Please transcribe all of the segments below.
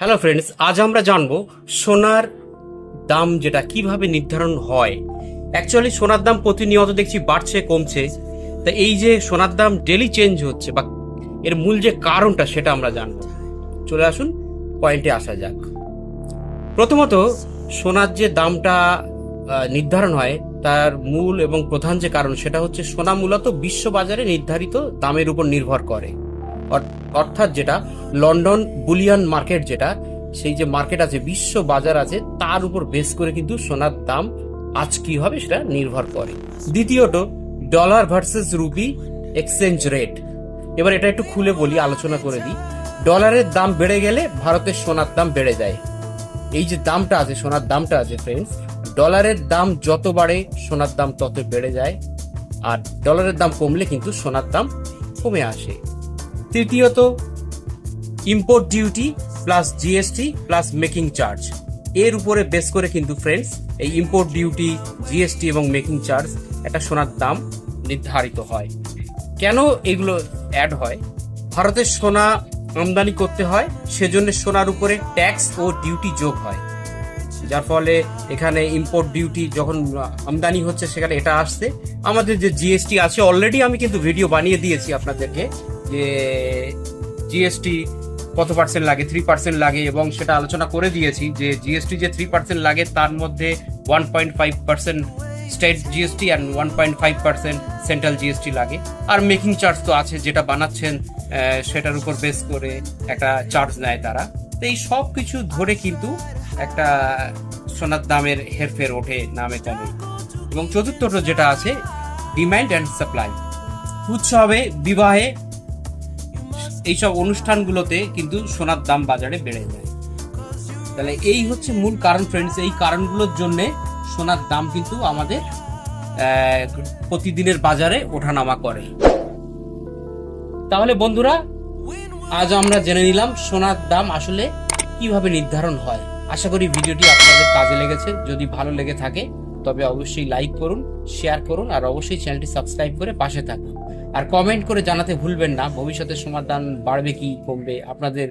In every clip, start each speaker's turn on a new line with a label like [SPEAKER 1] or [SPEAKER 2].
[SPEAKER 1] Hello friends আজ আমরা জানব সোনার দাম যেটা কীভাবে নির্ধারণ হয়। অ্যাকচুয়ালি সোনার দাম প্রতিনিয়ত দেখছি বাড়ছে, কমছে। তা এই যে সোনার দাম ডেলি চেঞ্জ হচ্ছে বা এর মূল যে কারণটা সেটা আমরা জানব। চলে আসুন পয়েন্টে আসা যাক। প্রথমত, সোনার যে দামটা নির্ধারণ হয়, তার মূল এবং প্রধান যে কারণ সেটা হচ্ছে সোনা মূলত বিশ্ববাজারে নির্ধারিত দামের উপর নির্ভর করে। অর্থাৎ যেটা লন্ডন বুলিয়ান মার্কেট যেটা, সেই যে মার্কেট আছে, বিশ্ব বাজার আছে, তার উপর বেস করে কিন্তু সোনার দাম আজ কি হবে সেটা নির্ভর করে। দ্বিতীয়ত, dollar versus rupee exchange rate. এবার এটা একটু খুলে বলি, আলোচনা করে দিই। ডলারের দাম বেড়ে গেলে ভারতের সোনার দাম বেড়ে যায়। এই যে দামটা আছে, সোনার দামটা আছে ফ্রেন্ডস ডলারের দাম যত বাড়ে, সোনার দাম তত বেড়ে যায়। আর ডলারের দাম কমলে কিন্তু সোনার দাম কমে আসে। তৃতীয়ত import duty plus GST plus making charge এর উপরে বেস করে কিন্তু ফ্রেন্ডস এই ইম্পোর্ট ডিউটি জিএসটি এবং মেকিং চার্জ একটা সোনার দাম নির্ধারিত হয়। কেন এগুলো অ্যাড হয়? ভারতের সোনা আমদানি করতে হয়, সেজন্য সোনার উপরে ট্যাক্স ও ডিউটি যোগ হয়। যার ফলে এখানে ইম্পোর্ট ডিউটি যখন আমদানি হচ্ছে, সেখানে এটা আসছে। আমাদের যে জিএসটি আছে অলরেডি আমি কিন্তু ভিডিও বানিয়ে দিয়েছি আপনাদেরকে। যে জিএসটি কত পার্সেন্ট লাগে? থ্রি পার্সেন্ট লাগে এবং সেটা আলোচনা করে দিয়েছি যে জিএসটি যে থ্রি পার্সেন্ট লাগে, তার মধ্যে one point five percent state GST and one point five percent central GST লাগে। আর মেকিং চার্জ তো আছে, যেটা বানাচ্ছেন সেটার উপর বেস করে একটা চার্জ নেয় তারা। তো এই সব কিছু ধরে কিন্তু একটা সোনার দামের হেরফের ওঠে নামে কমে। এবং চতুর্থ যেটা আছে ডিমান্ড অ্যান্ড সাপ্লাই উৎসবে, বিবাহে এইসব অনুষ্ঠানগুলোতে কিন্তু সোনার দাম বাজারে বেড়ে যায়। তাহলে এই হচ্ছে মূল কারণ ফ্রেন্ডস এই কারণগুলোর জন্যে সোনার দাম কিন্তু আমাদের প্রতিদিনের বাজারে ওঠানামা করে। তাহলে বন্ধুরা, আজ আমরা জেনে নিলাম সোনার দাম আসলে কীভাবে নির্ধারণ হয়। আশা করি ভিডিওটি আপনাদের কাজে লেগেছে। যদি ভালো লেগে থাকে, তবে অবশ্যই লাইক করুন শেয়ার করুন, আর অবশ্যই চ্যানেলটি সাবস্ক্রাইব করে পাশে থাকুন। আর কমেন্ট করে জানাতে ভুলবেন না। ভবিষ্যতে সমাধান বাড়বে কি কমবে আপনাদের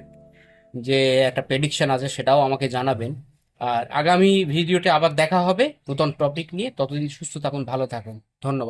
[SPEAKER 1] যে একটা প্রেডিকশন আছে সেটাও আমাকে জানাবেন। আর আগামী ভিডিওতে আবার দেখা হবে নতুন টপিক নিয়ে। ততদিন সুস্থ থাকুন, ভালো থাকুন। ধন্যবাদ।